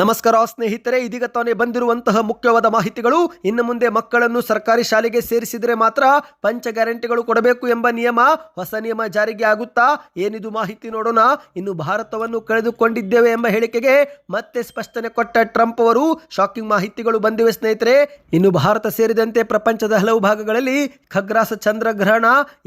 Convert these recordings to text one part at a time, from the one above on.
ನಮಸ್ಕಾರ ಸ್ನೇಹಿತರೆ, ಇದೀಗ ತಾನೇ ಬಂದಿರುವಂತಹ ಮುಖ್ಯವಾದ ಮಾಹಿತಿಗಳು. ಇನ್ನು ಮುಂದೆ ಮಕ್ಕಳನ್ನು ಸರ್ಕಾರಿ ಶಾಲೆಗೆ ಸೇರಿಸಿದರೆ ಮಾತ್ರ ಪಂಚ ಗ್ಯಾರಂಟಿಗಳು ಕೊಡಬೇಕು ಎಂಬ ನಿಯಮ ಹೊಸ ನಿಯಮ ಜಾರಿಗೆ ಆಗುತ್ತಾ? ಏನಿದು ಮಾಹಿತಿ ನೋಡೋಣ. ಇನ್ನು ಭಾರತವನ್ನು ಕಳೆದುಕೊಂಡಿದ್ದೇವೆ ಎಂಬ ಹೇಳಿಕೆಗೆ ಮತ್ತೆ ಸ್ಪಷ್ಟನೆ ಕೊಟ್ಟ ಟ್ರಂಪ್ ಅವರು ಶಾಕಿಂಗ್ ಮಾಹಿತಿಗಳು ಬಂದಿವೆ ಸ್ನೇಹಿತರೆ. ಇನ್ನು ಭಾರತ ಸೇರಿದಂತೆ ಪ್ರಪಂಚದ ಹಲವು ಭಾಗಗಳಲ್ಲಿ ಖಗ್ರಾಸ ಚಂದ್ರಗ್ರಹಣ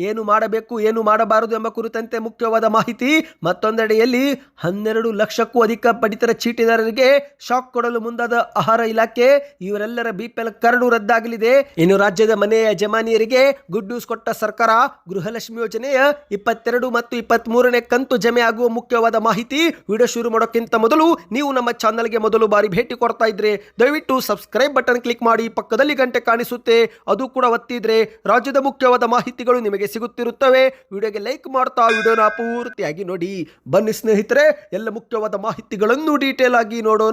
ಏನು ಮಾಡಬೇಕು, ಏನು ಮಾಡಬಾರದು ಎಂಬ ಕುರಿತಂತೆ ಮುಖ್ಯವಾದ ಮಾಹಿತಿ ಮತ್ತೊಂದೆಡೆಯಲ್ಲಿ ಹನ್ನೆರಡು ಲಕ್ಷಕ್ಕೂ ಅಧಿಕ ಪಡಿತರ ಚೀಟಿದಾರರಿಗೆ ಶಾಕ್ ಕೊಡಲು ಮುಂದಾದ ಆಹಾರ ಇಲಾಖೆ ಇವರೆಲ್ಲರ ಬಿಪಿಎಲ್ ಕರಡು ರದ್ದಾಗಲಿದೆ. ಇನ್ನು ರಾಜ್ಯದ ಮನೆಯ ಯಜಮಾನಿಯರಿಗೆ ಗುಡ್ ನ್ಯೂಸ್ ಕೊಟ್ಟ ಸರ್ಕಾರ, ಗೃಹಲಕ್ಷ್ಮಿ ಯೋಜನೆಯ ಇಪ್ಪತ್ತೆರಡು ಮತ್ತು ಇಪ್ಪತ್ತ್ ಮೂರನೇ ಕಂತು ಜಮೆ ಆಗುವ ಮುಖ್ಯವಾದ ಮಾಹಿತಿ ವಿಡಿಯೋ ಶುರು ಮಾಡೋಕ್ಕಿಂತ ಮೊದಲು ನೀವು ನಮ್ಮ ಚಾನಲ್ಗೆ ಮೊದಲು ಬಾರಿ ಭೇಟಿ ಕೊಡ್ತಾ ಇದ್ರೆ, ದಯವಿಟ್ಟು ಸಬ್ಸ್ಕ್ರೈಬ್ ಬಟನ್ ಕ್ಲಿಕ್ ಮಾಡಿ, ಪಕ್ಕದಲ್ಲಿ ಗಂಟೆ ಕಾಣಿಸುತ್ತೆ, ಅದು ಕೂಡ ಒತ್ತಿದ್ರೆ ರಾಜ್ಯದ ಮುಖ್ಯವಾದ ಮಾಹಿತಿಗಳು ನಿಮಗೆ ಸಿಗುತ್ತಿರುತ್ತವೆ. ವಿಡಿಯೋಗೆ ಲೈಕ್ ಮಾಡ್ತಾ, ವಿಡಿಯೋನ ಪೂರ್ತಿಯಾಗಿ ನೋಡಿ. ಬನ್ನಿ ಸ್ನೇಹಿತರೆ, ಎಲ್ಲ ಮುಖ್ಯವಾದ ಮಾಹಿತಿಗಳನ್ನು ಡೀಟೇಲ್ ಆಗಿ ನೋಡೋಣ.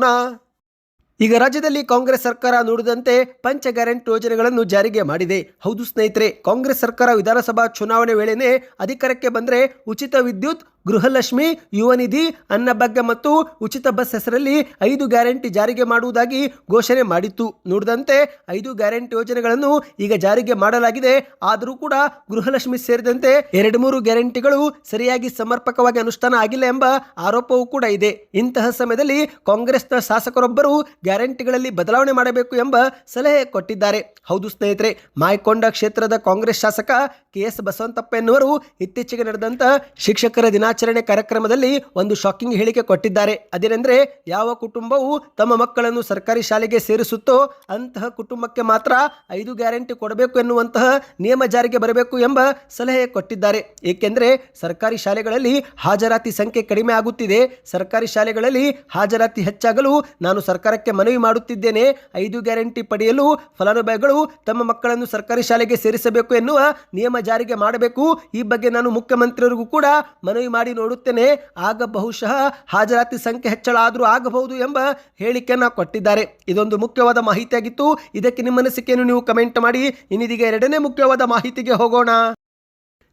ಈಗ ರಾಜ್ಯದಲ್ಲಿ ಕಾಂಗ್ರೆಸ್ ಸರ್ಕಾರ ನೋಡಿದಂತೆ ಪಂಚ ಗ್ಯಾರಂಟ್ ಯೋಜನೆಗಳನ್ನು ಜಾರಿಗೆ ಮಾಡಿದೆ. ಹೌದು ಸ್ನೇಹಿತರೆ, ಕಾಂಗ್ರೆಸ್ ಸರ್ಕಾರ ವಿಧಾನಸಭಾ ಚುನಾವಣೆ ವೇಳೆನೇ ಅಧಿಕಾರಕ್ಕೆ ಬಂದರೆ ಉಚಿತ ವಿದ್ಯುತ್ ಗೃಹಲಕ್ಷ್ಮಿ, ಯುವನಿಧಿ ಅನ್ನಭಾಗ್ಯ ಮತ್ತು ಉಚಿತ ಬಸ್ ಹೆಸರಲ್ಲಿ ಐದು ಗ್ಯಾರಂಟಿ ಜಾರಿಗೆ ಮಾಡುವುದಾಗಿ ಘೋಷಣೆ ಮಾಡಿತ್ತು. ನೋಡಿದಂತೆ ಐದು ಗ್ಯಾರಂಟಿ ಯೋಜನೆಗಳನ್ನು ಈಗ ಜಾರಿಗೆ ಮಾಡಲಾಗಿದೆ. ಆದರೂ ಕೂಡ ಗೃಹಲಕ್ಷ್ಮಿ ಸೇರಿದಂತೆ ಎರಡು ಮೂರು ಗ್ಯಾರಂಟಿಗಳು ಸರಿಯಾಗಿ ಸಮರ್ಪಕವಾಗಿ ಅನುಷ್ಠಾನ ಆಗಿಲ್ಲ ಎಂಬ ಆರೋಪವೂ ಕೂಡ ಇದೆ. ಇಂತಹ ಸಮಯದಲ್ಲಿ ಕಾಂಗ್ರೆಸ್ನ ಶಾಸಕರೊಬ್ಬರು ಗ್ಯಾರಂಟಿಗಳಲ್ಲಿ ಬದಲಾವಣೆ ಮಾಡಬೇಕು ಎಂಬ ಸಲಹೆ ಕೊಟ್ಟಿದ್ದಾರೆ. ಹೌದು ಸ್ನೇಹಿತರೆ, ಮಾಯಕೊಂಡ ಕ್ಷೇತ್ರದ ಕಾಂಗ್ರೆಸ್ ಶಾಸಕ ಕೆ ಎಸ್ ಬಸವಂತಪ್ಪ ಎನ್ನುವರು ಇತ್ತೀಚೆಗೆ ನಡೆದಂತಹ ಶಿಕ್ಷಕರ ದಿನಾಚರಣೆ ಕಾರ್ಯಕ್ರಮದಲ್ಲಿ ಒಂದು ಶಾಕಿಂಗ್ ಹೇಳಿಕೆ ಕೊಟ್ಟಿದ್ದಾರೆ. ಅದೇನೆಂದರೆ, ಯಾವ ಕುಟುಂಬವು ತಮ್ಮ ಮಕ್ಕಳನ್ನು ಸರ್ಕಾರಿ ಶಾಲೆಗೆ ಸೇರಿಸುತ್ತೋ ಅಂತಹ ಕುಟುಂಬಕ್ಕೆ ಮಾತ್ರ ಐದು ಗ್ಯಾರಂಟಿ ಕೊಡಬೇಕು ಎನ್ನುವಂತಹ ನಿಯಮ ಜಾರಿಗೆ ಬರಬೇಕು ಎಂಬ ಸಲಹೆ ಕೊಟ್ಟಿದ್ದಾರೆ. ಏಕೆಂದರೆ, ಸರ್ಕಾರಿ ಶಾಲೆಗಳಲ್ಲಿ ಹಾಜರಾತಿ ಸಂಖ್ಯೆ ಕಡಿಮೆ ಆಗುತ್ತಿದೆ. ಸರ್ಕಾರಿ ಶಾಲೆಗಳಲ್ಲಿ ಹಾಜರಾತಿ ಹೆಚ್ಚಾಗಲು ನಾನು ಸರ್ಕಾರಕ್ಕೆ ಮನವಿ ಮಾಡುತ್ತಿದ್ದೇನೆ. ಐದು ಗ್ಯಾರಂಟಿ ಪಡೆಯಲು ಫಲಾನುಭವಿಗಳು ತಮ್ಮ ಮಕ್ಕಳನ್ನು ಸರ್ಕಾರಿ ಶಾಲೆಗೆ ಸೇರಿಸಬೇಕು ಎನ್ನುವ ನಿಯಮ ಜಾರಿಗೆ ಮಾಡಬೇಕು. ಈ ಬಗ್ಗೆ ನಾನು ಮುಖ್ಯಮಂತ್ರಿಯವರಿಗೂ ಕೂಡ ಮನವಿ ಮಾಡಿ ನೋಡುತ್ತೇನೆ. ಆಗ ಬಹುಶಃ ಹಾಜರಾತಿ ಸಂಖ್ಯೆ ಹೆಚ್ಚಳ ಆದರೂ ಆಗಬಹುದು ಎಂಬ ಹೇಳಿಕೆಯನ್ನು ಕೊಟ್ಟಿದ್ದಾರೆ. ಇದೊಂದು ಮುಖ್ಯವಾದ ಮಾಹಿತಿಯಾಗಿತ್ತು. ಇದಕ್ಕೆ ನಿಮ್ಮ ಅನಿಸಿಕೆಯನ್ನು ನೀವು ಕಮೆಂಟ್ ಮಾಡಿ. ಇನ್ನಿದೀಗ ಎರಡನೇ ಮುಖ್ಯವಾದ ಮಾಹಿತಿಗೆ ಹೋಗೋಣ.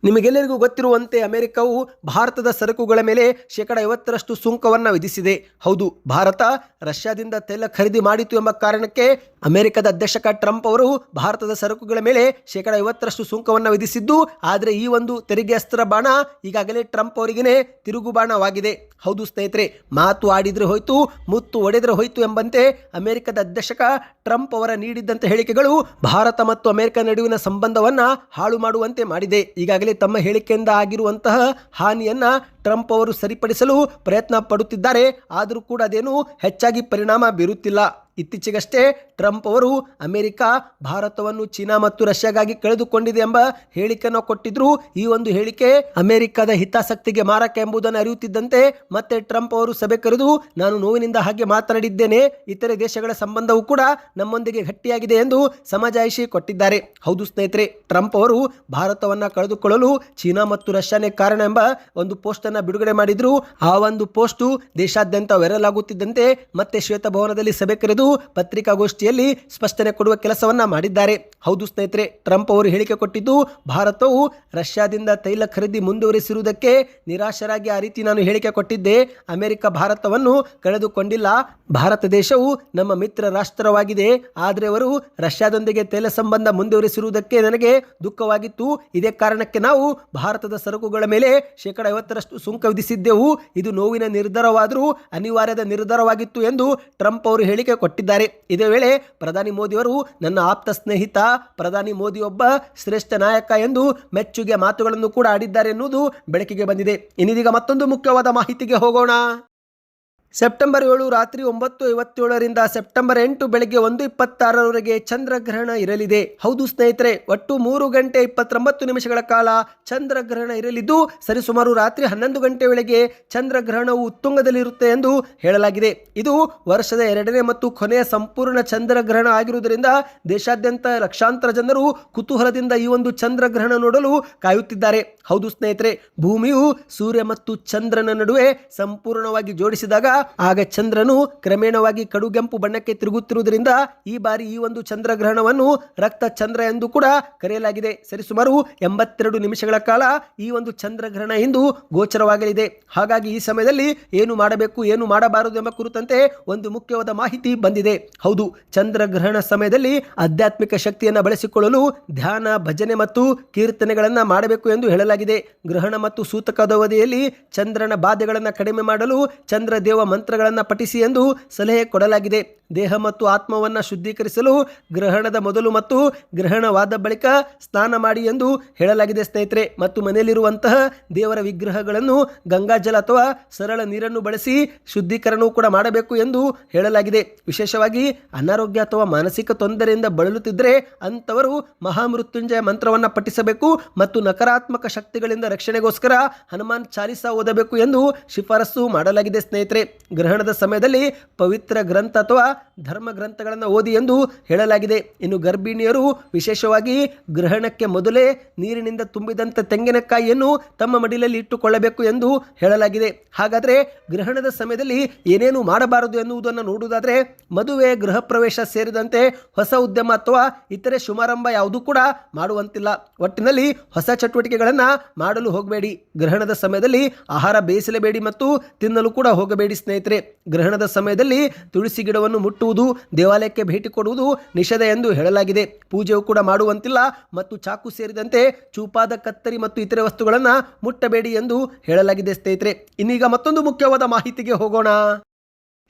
ನಿಮಗೆಲ್ಲರಿಗೂ ಗೊತ್ತಿರುವಂತೆ ಅಮೆರಿಕವು ಭಾರತದ ಸರಕುಗಳ ಮೇಲೆ ಶೇಕಡ ಐವತ್ತರಷ್ಟು ಸುಂಕವನ್ನು ವಿಧಿಸಿದೆ. ಹೌದು, ಭಾರತ ರಷ್ಯಾದಿಂದ ತೈಲ ಖರೀದಿ ಮಾಡಿತು ಎಂಬ ಕಾರಣಕ್ಕೆ ಅಮೆರಿಕದ ಅಧ್ಯಕ್ಷಕ ಟ್ರಂಪ್ ಅವರು ಭಾರತದ ಸರಕುಗಳ ಮೇಲೆ ಶೇಕಡ ಐವತ್ತರಷ್ಟು ಸುಂಕವನ್ನು ವಿಧಿಸಿದ್ದು, ಆದರೆ ಈ ಒಂದು ತೆರಿಗೆ ಅಸ್ತ್ರ ಬಾಣ ಈಗಾಗಲೇ ಟ್ರಂಪ್ ಅವರಿಗೇ ತಿರುಗುಬಾಣವಾಗಿದೆ ಹೌದು ಸ್ನೇಹಿತರೆ, ಮಾತು ಆಡಿದರೆ ಹೋಯ್ತು, ಮುತ್ತು ಒಡೆದರೆ ಹೋಯ್ತು ಎಂಬಂತೆ ಅಮೆರಿಕದ ಅಧ್ಯಕ್ಷ ಟ್ರಂಪ್ ಅವರ ನೀಡಿದ್ದಂಥ ಹೇಳಿಕೆಗಳು ಭಾರತ ಮತ್ತು ಅಮೆರಿಕ ನಡುವಿನ ಸಂಬಂಧವನ್ನ ಹಾಳು ಮಾಡುವಂತೆ ಮಾಡಿದೆ. ಈಗಾಗಲೇ ತಮ್ಮ ಹೇಳಿಕೆಯಿಂದ ಆಗಿರುವಂತಹ ಹಾನಿಯನ್ನು ಟ್ರಂಪ್ ಅವರು ಸರಿಪಡಿಸಲು ಪ್ರಯತ್ನ ಪಡುತ್ತಿದ್ದಾರೆ. ಆದರೂ ಕೂಡ ಅದೇನು ಹೆಚ್ಚಾಗಿ ಪರಿಣಾಮ ಬೀರುತ್ತಿಲ್ಲ. ಇತ್ತೀಚೆಗಷ್ಟೇ ಟ್ರಂಪ್ ಅವರು ಅಮೆರಿಕ, ಭಾರತವನ್ನು ಚೀನಾ ಮತ್ತು ರಷ್ಯಾಗಾಗಿ ಕಳೆದುಕೊಂಡಿದೆ ಎಂಬ ಹೇಳಿಕೆಯನ್ನು ಕೊಟ್ಟಿದ್ರು ಈ ಒಂದು ಹೇಳಿಕೆ ಅಮೆರಿಕದ ಹಿತಾಸಕ್ತಿಗೆ ಮಾರಕ ಎಂಬುದನ್ನು ಅರಿಯುತ್ತಿದ್ದಂತೆ ಮತ್ತೆ ಟ್ರಂಪ್ ಅವರು ಸಭೆ ಕರೆದು, ನಾನು ನೋವಿನಿಂದ ಹಾಗೆ ಮಾತನಾಡಿದ್ದೇನೆ. ಇತರೆ ದೇಶಗಳ ಸಂಬಂಧವೂ ಕೂಡ ನಮ್ಮೊಂದಿಗೆ ಗಟ್ಟಿಯಾಗಿದೆ ಎಂದು ಸಮಜಾಯಿಷಿ ಕೊಟ್ಟಿದ್ದಾರೆ. ಹೌದು ಸ್ನೇಹಿತರೆ, ಟ್ರಂಪ್ ಅವರು ಭಾರತವನ್ನು ಕಳೆದುಕೊಳ್ಳಲು ಚೀನಾ ಮತ್ತು ರಷ್ಯಾನೇ ಕಾರಣ ಎಂಬ ಒಂದು ಪೋಸ್ಟ್ ಅನ್ನು ಬಿಡುಗಡೆ ಮಾಡಿದ್ರು. ಆ ಒಂದು ಪೋಸ್ಟು ದೇಶಾದ್ಯಂತ ವೈರಲ್ ಆಗುತ್ತಿದ್ದಂತೆ ಮತ್ತೆ ಶ್ವೇತಭವನದಲ್ಲಿ ಸಭೆ ಕರೆದು ಪತ್ರಿಕಾಗೋಷ್ಠಿಯಲ್ಲಿ ಸ್ಪಷ್ಟನೆ ಕೊಡುವ ಕೆಲಸವನ್ನ ಮಾಡಿದ್ದಾರೆ. ಹೌದು ಸ್ನೇಹಿತರೆ, ಟ್ರಂಪ್ ಅವರು ಹೇಳಿಕೆ ಕೊಟ್ಟಿದ್ದು, ಭಾರತವು ರಷ್ಯಾದಿಂದ ತೈಲ ಖರೀದಿ ಮುಂದುವರಿಸಿರುವುದಕ್ಕೆ ನಿರಾಶರಾಗಿ ಆ ರೀತಿ ನಾನು ಹೇಳಿಕೆ ಕೊಟ್ಟಿದ್ದೆ. ಅಮೆರಿಕ ಭಾರತವನ್ನು ಕಳೆದುಕೊಂಡಿಲ್ಲ. ಭಾರತ ದೇಶವು ನಮ್ಮ ಮಿತ್ರ ರಾಷ್ಟ್ರವಾಗಿದೆ. ಆದರೆ ಅವರು ರಷ್ಯಾದೊಂದಿಗೆ ತೈಲ ಸಂಬಂಧ ಮುಂದುವರಿಸಿರುವುದಕ್ಕೆ ನನಗೆ ದುಃಖವಾಗಿತ್ತು. ಇದೇ ಕಾರಣಕ್ಕೆ ನಾವು ಭಾರತದ ಸರಕುಗಳ ಮೇಲೆ ಶೇಕಡ ಐವತ್ತರಷ್ಟು ಸುಂಕ ವಿಧಿಸಿದ್ದೆವು. ಇದು ನೋವಿನ ನಿರ್ಧಾರವಾದರೂ ಅನಿವಾರ್ಯದ ನಿರ್ಧಾರವಾಗಿತ್ತು ಎಂದು ಟ್ರಂಪ್ ಅವರು ಹೇಳಿಕೆ ಕೊಟ್ಟಿದ್ದಾರೆ. ಇದೇ ವೇಳೆ ಪ್ರಧಾನಿ ಮೋದಿಯವರು, ನನ್ನ ಆಪ್ತ ಸ್ನೇಹಿತ, ಪ್ರಧಾನಿ ಮೋದಿ ಒಬ್ಬ ಶ್ರೇಷ್ಠ ನಾಯಕ ಎಂದು ಮೆಚ್ಚುಗೆ ಮಾತುಗಳನ್ನು ಕೂಡ ಆಡಿದ್ದಾರೆ ಎನ್ನುವುದು ಬೆಳಕಿಗೆ ಬಂದಿದೆ. ಇನ್ನಿದೀಗ ಮತ್ತೊಂದು ಮುಖ್ಯವಾದ ಮಾಹಿತಿಗೆ ಹೋಗೋಣ. ಸೆಪ್ಟೆಂಬರ್ ಏಳು, ರಾತ್ರಿ ಒಂಬತ್ತು ಐವತ್ತೇಳರಿಂದ ಸೆಪ್ಟೆಂಬರ್ ಎಂಟು ಬೆಳಗ್ಗೆ ಒಂದು ಇಪ್ಪತ್ತಾರರವರೆಗೆ ಚಂದ್ರಗ್ರಹಣ ಇರಲಿದೆ. ಹೌದು ಸ್ನೇಹಿತರೆ, ಒಟ್ಟು ಮೂರು ಗಂಟೆ ಇಪ್ಪತ್ತೊಂಬತ್ತು ನಿಮಿಷಗಳ ಕಾಲ ಚಂದ್ರಗ್ರಹಣ ಇರಲಿದ್ದು, ಸರಿಸುಮಾರು ರಾತ್ರಿ ಹನ್ನೊಂದು ಗಂಟೆ ವೇಳೆಗೆ ಚಂದ್ರಗ್ರಹಣವು ಉತ್ತುಂಗದಲ್ಲಿರುತ್ತೆ ಎಂದು ಹೇಳಲಾಗಿದೆ. ಇದು ವರ್ಷದ ಎರಡನೇ ಮತ್ತು ಕೊನೆಯ ಸಂಪೂರ್ಣ ಚಂದ್ರಗ್ರಹಣ ಆಗಿರುವುದರಿಂದ ದೇಶಾದ್ಯಂತ ಲಕ್ಷಾಂತರ ಜನರು ಕುತೂಹಲದಿಂದ ಈ ಒಂದು ಚಂದ್ರಗ್ರಹಣ ನೋಡಲು ಕಾಯುತ್ತಿದ್ದಾರೆ. ಹೌದು ಸ್ನೇಹಿತರೆ, ಭೂಮಿಯು ಸೂರ್ಯ ಮತ್ತು ಚಂದ್ರನ ನಡುವೆ ಸಂಪೂರ್ಣವಾಗಿ ಜೋಡಿಸಿದಾಗ ಆಗ ಚಂದ್ರನು ಕ್ರಮೇಣವಾಗಿ ಕಡುಗೆಂಪು ಬಣ್ಣಕ್ಕೆ ತಿರುಗುತ್ತಿರುವುದರಿಂದ ಈ ಬಾರಿ ಈ ಒಂದು ಚಂದ್ರಗ್ರಹಣವನ್ನು ರಕ್ತ ಚಂದ್ರ ಎಂದು ಕೂಡ ಕರೆಯಲಾಗಿದೆ. ಸರಿಸುಮಾರು ಎಂಬತ್ತೆರಡು ನಿಮಿಷಗಳ ಕಾಲ ಈ ಒಂದು ಚಂದ್ರಗ್ರಹಣ ಎಂದು ಗೋಚರವಾಗಲಿದೆ. ಹಾಗಾಗಿ ಈ ಸಮಯದಲ್ಲಿ ಏನು ಮಾಡಬೇಕು, ಏನು ಮಾಡಬಾರದು ಎಂಬ ಕುರಿತಂತೆ ಒಂದು ಮುಖ್ಯವಾದ ಮಾಹಿತಿ ಬಂದಿದೆ. ಹೌದು, ಚಂದ್ರಗ್ರಹಣ ಸಮಯದಲ್ಲಿ ಆಧ್ಯಾತ್ಮಿಕ ಶಕ್ತಿಯನ್ನು ಬಳಸಿಕೊಳ್ಳಲು ಧ್ಯಾನ, ಭಜನೆ ಮತ್ತು ಕೀರ್ತನೆಗಳನ್ನು ಮಾಡಬೇಕು ಎಂದು ಹೇಳಲಾಗಿದೆ. ಗ್ರಹಣ ಮತ್ತು ಸೂತಕದ ಅವಧಿಯಲ್ಲಿ ಚಂದ್ರನ ಬಾಧೆಗಳನ್ನು ಕಡಿಮೆ ಮಾಡಲು ಚಂದ್ರದೇವ ಮಂತ್ರಗಳನ್ನು ಪಠಿಸಿ ಎಂದು ಸಲಹೆ ಕೊಡಲಾಗಿದೆ. ದೇಹ ಮತ್ತು ಆತ್ಮವನ್ನು ಶುದ್ಧೀಕರಿಸಲು ಗ್ರಹಣದ ಮೊದಲು ಮತ್ತು ಗ್ರಹಣವಾದ ಬಳಿಕ ಸ್ನಾನ ಮಾಡಿ ಎಂದು ಹೇಳಲಾಗಿದೆ ಸ್ನೇಹಿತರೆ. ಮತ್ತು ಮನೆಯಲ್ಲಿರುವಂತಹ ದೇವರ ವಿಗ್ರಹಗಳನ್ನು ಗಂಗಾಜಲ ಅಥವಾ ಸರಳ ನೀರನ್ನು ಬಳಸಿ ಶುದ್ಧೀಕರಣವೂ ಕೂಡ ಮಾಡಬೇಕು ಎಂದು ಹೇಳಲಾಗಿದೆ. ವಿಶೇಷವಾಗಿ ಅನಾರೋಗ್ಯ ಅಥವಾ ಮಾನಸಿಕ ತೊಂದರೆಯಿಂದ ಬಳಲುತ್ತಿದ್ದರೆ ಅಂಥವರು ಮಹಾಮೃತ್ಯುಂಜಯ ಮಂತ್ರವನ್ನು ಪಠಿಸಬೇಕು ಮತ್ತು ನಕಾರಾತ್ಮಕ ಶಕ್ತಿಗಳಿಂದ ರಕ್ಷಣೆಗೋಸ್ಕರ ಹನುಮಾನ್ ಚಾಲಿಸ ಓದಬೇಕು ಎಂದು ಶಿಫಾರಸು ಮಾಡಲಾಗಿದೆ ಸ್ನೇಹಿತರೆ. ಗ್ರಹಣದ ಸಮಯದಲ್ಲಿ ಪವಿತ್ರ ಗ್ರಂಥ ಅಥವಾ ಧರ್ಮ ಗ್ರಂಥಗಳನ್ನು ಓದಿ ಎಂದು ಹೇಳಲಾಗಿದೆ. ಇನ್ನು ಗರ್ಭಿಣಿಯರು ವಿಶೇಷವಾಗಿ ಗ್ರಹಣಕ್ಕೆ ಮೊದಲೇ ನೀರಿನಿಂದ ತುಂಬಿದಂಥ ತೆಂಗಿನಕಾಯಿಯನ್ನು ತಮ್ಮ ಮಡಿಲಲ್ಲಿ ಇಟ್ಟುಕೊಳ್ಳಬೇಕು ಎಂದು ಹೇಳಲಾಗಿದೆ. ಹಾಗಾದರೆ ಗ್ರಹಣದ ಸಮಯದಲ್ಲಿ ಏನೇನು ಮಾಡಬಾರದು ಎನ್ನುವುದನ್ನು ನೋಡುವುದಾದರೆ ಮದುವೆ ಗೃಹ ಪ್ರವೇಶ ಸೇರಿದಂತೆ ಹೊಸ ಉದ್ಯಮ ಅಥವಾ ಇತರೆ ಶುಭಾರಂಭ ಯಾವುದೂ ಕೂಡ ಮಾಡುವಂತಿಲ್ಲ. ಒಟ್ಟಿನಲ್ಲಿ ಹೊಸ ಚಟುವಟಿಕೆಗಳನ್ನು ಮಾಡಲು ಹೋಗಬೇಡಿ. ಗ್ರಹಣದ ಸಮಯದಲ್ಲಿ ಆಹಾರ ಬೇಯಿಸಲೇಬೇಡಿ ಮತ್ತು ತಿನ್ನಲು ಕೂಡ ಹೋಗಬೇಡಿ. ಸ್ನೇಹಿತರೆ, ಗ್ರಹಣದ ಸಮಯದಲ್ಲಿ ತುಳಸಿ ಗಿಡವನ್ನು ಮುಟ್ಟುವುದು, ದೇವಾಲಯಕ್ಕೆ ಭೇಟಿ ಕೊಡುವುದು ನಿಷೇಧ ಎಂದು ಹೇಳಲಾಗಿದೆ. ಪೂಜೆಯು ಕೂಡ ಮಾಡುವಂತಿಲ್ಲ ಮತ್ತು ಚಾಕು ಸೇರಿದಂತೆ ಚೂಪಾದ ಕತ್ತರಿ ಮತ್ತು ಇತರೆ ವಸ್ತುಗಳನ್ನು ಮುಟ್ಟಬೇಡಿ ಎಂದು ಹೇಳಲಾಗಿದೆ ಸ್ನೇಹಿತರೆ. ಇನ್ನೀಗ ಮತ್ತೊಂದು ಮುಖ್ಯವಾದ ಮಾಹಿತಿಗೆ ಹೋಗೋಣ.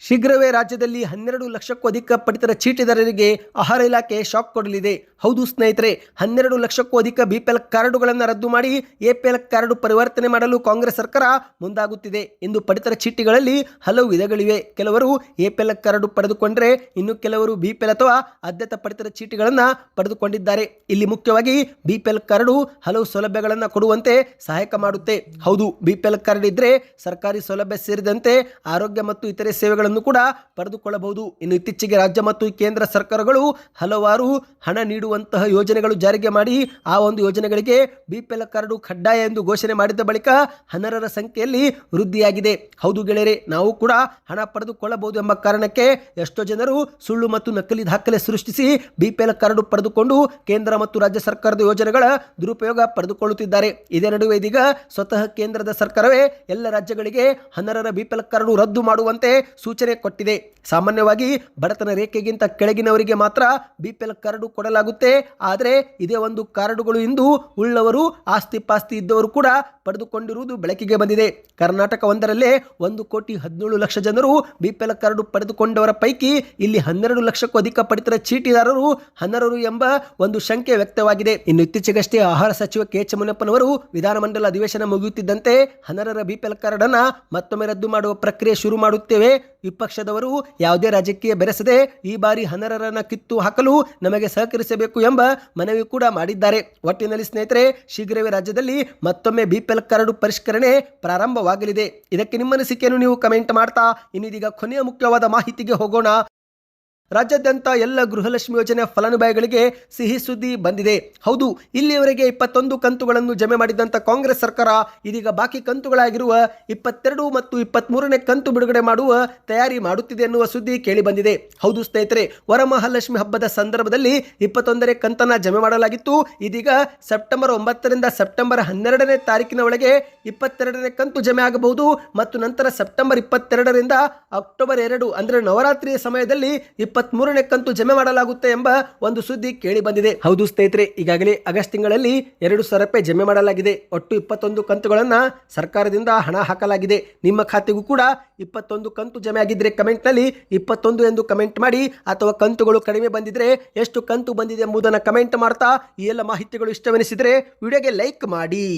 ಶೀಘ್ರವೇ ರಾಜ್ಯದಲ್ಲಿ ಹನ್ನೆರಡು ಲಕ್ಷಕ್ಕೂ ಅಧಿಕ ಪಡಿತರ ಚೀಟಿದಾರರಿಗೆ ಆಹಾರ ಇಲಾಖೆ ಶಾಕ್ ಕೊಡಲಿದೆ. ಹೌದು ಸ್ನೇಹಿತರೆ, ಹನ್ನೆರಡು ಲಕ್ಷಕ್ಕೂ ಅಧಿಕ ಬಿಪಿಎಲ್ ಕಾರ್ಡುಗಳನ್ನು ರದ್ದು ಮಾಡಿ ಎಪಿಎಲ್ ಕಾರ್ಡು ಪರಿವರ್ತನೆ ಮಾಡಲು ಕಾಂಗ್ರೆಸ್ ಸರ್ಕಾರ ಮುಂದಾಗುತ್ತಿದೆ ಎಂದು ಪಡಿತರ ಚೀಟಿಗಳಲ್ಲಿ ಹಲವು ವಿಧಗಳಿವೆ. ಕೆಲವರು ಎಪಿಎಲ್ ಕಾರ್ಡು ಪಡೆದುಕೊಂಡರೆ ಇನ್ನು ಕೆಲವರು ಬಿಪಿಎಲ್ ಅಥವಾ ಆದ್ಯತಾ ಪಡಿತರ ಚೀಟಿಗಳನ್ನು ಪಡೆದುಕೊಂಡಿದ್ದಾರೆ. ಇಲ್ಲಿ ಮುಖ್ಯವಾಗಿ ಬಿಪಿಎಲ್ ಕಾರ್ಡು ಹಲವು ಸೌಲಭ್ಯಗಳನ್ನು ಕೊಡುವಂತೆ ಸಹಾಯಕ ಮಾಡುತ್ತೆ. ಹೌದು, ಬಿಪಿಎಲ್ ಕಾರ್ಡ್ ಇದ್ರೆ ಸರ್ಕಾರಿ ಸೌಲಭ್ಯ ಸೇರಿದಂತೆ ಆರೋಗ್ಯ ಮತ್ತು ಇತರೆ ಸೇವೆಗಳನ್ನು ಕೂಡ ಪಡೆದುಕೊಳ್ಳಬಹುದು. ಇನ್ನು ಇತ್ತೀಚೆಗೆ ರಾಜ್ಯ ಮತ್ತು ಕೇಂದ್ರ ಸರ್ಕಾರಗಳು ಹಲವಾರು ಹಣ ನೀಡುವಂತಹ ಯೋಜನೆಗಳು ಜಾರಿಗೆ ಮಾಡಿ ಆ ಒಂದು ಯೋಜನೆಗಳಿಗೆ ಬಿಪಿಎಲ್ ಕಾರ್ಡು ಕಡ್ಡಾಯ ಎಂದು ಘೋಷಣೆ ಮಾಡಿದ ಬಳಿಕ ಹನರರ ಸಂಖ್ಯೆಯಲ್ಲಿ ವೃದ್ಧಿಯಾಗಿದೆ. ಹೌದು ಗೆಳೆಯರೆ, ನಾವು ಕೂಡ ಹಣ ಪಡೆದುಕೊಳ್ಳಬಹುದು ಎಂಬ ಕಾರಣಕ್ಕೆ ಎಷ್ಟೋ ಜನರು ಸುಳ್ಳು ಮತ್ತು ನಕಲಿ ದಾಖಲೆ ಸೃಷ್ಟಿಸಿ ಬಿಪಿಎಲ್ ಕಾರ್ಡು ಪಡೆದುಕೊಂಡು ಕೇಂದ್ರ ಮತ್ತು ರಾಜ್ಯ ಸರ್ಕಾರದ ಯೋಜನೆಗಳ ದುರುಪಯೋಗ ಪಡೆದುಕೊಳ್ಳುತ್ತಿದ್ದಾರೆ. ಇದೇ ನಡುವೆ ಇದೀಗ ಸ್ವತಃ ಕೇಂದ್ರದ ಸರ್ಕಾರವೇ ಎಲ್ಲ ರಾಜ್ಯಗಳಿಗೆ ಅನರ್ಹರ ಬಿಪಿಎಲ್ ಕಾರ್ಡು ರದ್ದು ಮಾಡುವಂತೆ ಸೂಚನೆ ಕೊಟ್ಟಿದೆ. ಸಾಮಾನ್ಯವಾಗಿ ಬಡತನ ರೇಖೆಗಿಂತ ಕೆಳಗಿನವರಿಗೆ ಮಾತ್ರ ಬಿಪಿಎಲ್ ಕಾರ್ಡು ಕೊಡಲಾಗುತ್ತೆ. ಆದರೆ ಇದೇ ಒಂದು ಕಾರ್ಡುಗಳು ಇಂದು ಉಳ್ಳವರು, ಆಸ್ತಿ ಪಾಸ್ತಿ ಇದ್ದವರು ಕೂಡ ಪಡೆದುಕೊಂಡಿರುವುದು ಬೆಳಕಿಗೆ ಬಂದಿದೆ. ಕರ್ನಾಟಕ ಒಂದರಲ್ಲೇ ಒಂದು ಕೋಟಿ ಹದಿನೇಳು ಲಕ್ಷ ಜನರು ಬಿಪಿಎಲ್ ಕಾರ್ಡು ಪಡೆದುಕೊಂಡವರ ಪೈಕಿ ಇಲ್ಲಿ ಹನ್ನೆರಡು ಲಕ್ಷಕ್ಕೂ ಅಧಿಕ ಪಡಿತರ ಚೀಟಿದಾರರು ಹನ್ನರರು ಎಂಬ ಒಂದು ಶಂಕೆ ವ್ಯಕ್ತವಾಗಿದೆ. ಇನ್ನು ಇತ್ತೀಚೆಗಷ್ಟೇ ಆಹಾರ ಸಚಿವ ಕೆ ಎಚ್ ಮುನಿಯಪ್ಪನವರು ವಿಧಾನಮಂಡಲ ಅಧಿವೇಶನ ಮುಗಿಯುತ್ತಿದ್ದಂತೆ ಅನರ್ಹರ ಬಿಪಿಎಲ್ ಎಲ್ ಕಾರ್ಡನ್ನು ಮತ್ತೊಮ್ಮೆ ರದ್ದು ಮಾಡುವ ಪ್ರಕ್ರಿಯೆ ಶುರು ಮಾಡುತ್ತೇವೆ. ವಿಪಕ್ಷದವರು ಯಾವುದೇ ರಾಜಕೀಯ ಬೆರೆಸದೆ ಈ ಬಾರಿ ಹನರರನ್ನು ಕಿತ್ತು ಹಾಕಲು ನಮಗೆ ಸಹಕರಿಸಬೇಕು ಎಂಬ ಮನವಿ ಕೂಡ ಮಾಡಿದ್ದಾರೆ. ಒಟ್ಟಿನಲ್ಲಿ ಸ್ನೇಹಿತರೆ, ಶೀಘ್ರವೇ ರಾಜ್ಯದಲ್ಲಿ ಮತ್ತೊಮ್ಮೆ ಬಿಪಿಎಲ್ ಕಾರ್ಡು ಪರಿಷ್ಕರಣೆ ಪ್ರಾರಂಭವಾಗಲಿದೆ. ಇದಕ್ಕೆ ನಿಮ್ಮ ಅನಿಸಿಕೆಯನ್ನು ನೀವು ಕಮೆಂಟ್ ಮಾಡ್ತಾ, ಇನ್ನಿದೀಗ ಕೊನೆಯ ಮುಖ್ಯವಾದ ಮಾಹಿತಿಗೆ ಹೋಗೋಣ. ರಾಜ್ಯಾದ್ಯಂತ ಎಲ್ಲ ಗೃಹಲಕ್ಷ್ಮಿ ಯೋಜನೆ ಫಲಾನುಭವಿಗಳಿಗೆ ಸಿಹಿ ಸುದ್ದಿ ಬಂದಿದೆ. ಹೌದು, ಇಲ್ಲಿಯವರೆಗೆ ಇಪ್ಪತ್ತೊಂದು ಕಂತುಗಳನ್ನು ಜಮೆ ಮಾಡಿದಂಥ ಕಾಂಗ್ರೆಸ್ ಸರ್ಕಾರ ಇದೀಗ ಬಾಕಿ ಕಂತುಗಳಾಗಿರುವ ಇಪ್ಪತ್ತೆರಡು ಮತ್ತು ಇಪ್ಪತ್ತ್ಮೂರನೇ ಕಂತು ಬಿಡುಗಡೆ ಮಾಡುವ ತಯಾರಿ ಮಾಡುತ್ತಿದೆ ಎನ್ನುವ ಸುದ್ದಿ ಕೇಳಿ ಬಂದಿದೆ. ಹೌದು ಸ್ನೇಹಿತರೆ, ವರಮಹಾಲಕ್ಷ್ಮಿ ಹಬ್ಬದ ಸಂದರ್ಭದಲ್ಲಿ ಇಪ್ಪತ್ತೊಂದನೇ ಕಂತನ್ನು ಜಮೆ ಮಾಡಲಾಗಿತ್ತು. ಇದೀಗ ಸೆಪ್ಟೆಂಬರ್ ಒಂಬತ್ತರಿಂದ ಸೆಪ್ಟೆಂಬರ್ ಹನ್ನೆರಡನೇ ತಾರೀಕಿನ ಒಳಗೆ ಇಪ್ಪತ್ತೆರಡನೇ ಕಂತು ಜಮೆ ಆಗಬಹುದು. ಮತ್ತು ನಂತರ ಸೆಪ್ಟೆಂಬರ್ ಇಪ್ಪತ್ತೆರಡರಿಂದ ಅಕ್ಟೋಬರ್ ಎರಡು, ಅಂದರೆ ನವರಾತ್ರಿಯ ಸಮಯದಲ್ಲಿ ಇಪ್ಪತ್ಮೂರನೇ ಕಂತು ಜಮೆ ಮಾಡಲಾಗುತ್ತೆ ಎಂಬ ಒಂದು ಸುದ್ದಿ ಕೇಳಿ ಬಂದಿದೆ. ಹೌದು ಸ್ನೇಹಿತರೆ, ಈಗಾಗಲೇ ಆಗಸ್ಟ್ ತಿಂಗಳಲ್ಲಿ ಎರಡು ಸಾವಿರ ರೂಪಾಯಿ ಜಮೆ ಮಾಡಲಾಗಿದೆ. ಒಟ್ಟು ಇಪ್ಪತ್ತೊಂದು ಕಂತುಗಳನ್ನು ಸರ್ಕಾರದಿಂದ ಹಣ ಹಾಕಲಾಗಿದೆ. ನಿಮ್ಮ ಖಾತೆಗೂ ಕೂಡ ಇಪ್ಪತ್ತೊಂದು ಕಂತು ಜಮೆ ಆಗಿದ್ರೆ ಕಮೆಂಟ್ನಲ್ಲಿ ಇಪ್ಪತ್ತೊಂದು ಎಂದು ಕಮೆಂಟ್ ಮಾಡಿ ಅಥವಾ ಕಂತುಗಳು ಕಡಿಮೆ ಬಂದಿದ್ರೆ ಎಷ್ಟು ಕಂತು ಬಂದಿದೆ ಎಂಬುದನ್ನು ಕಮೆಂಟ್ ಮಾಡ್ತಾ ಈ ಎಲ್ಲ ಮಾಹಿತಿಗಳು ಇಷ್ಟವೆನಿಸಿದರೆ ವಿಡಿಯೋಗೆ ಲೈಕ್ ಮಾಡಿ.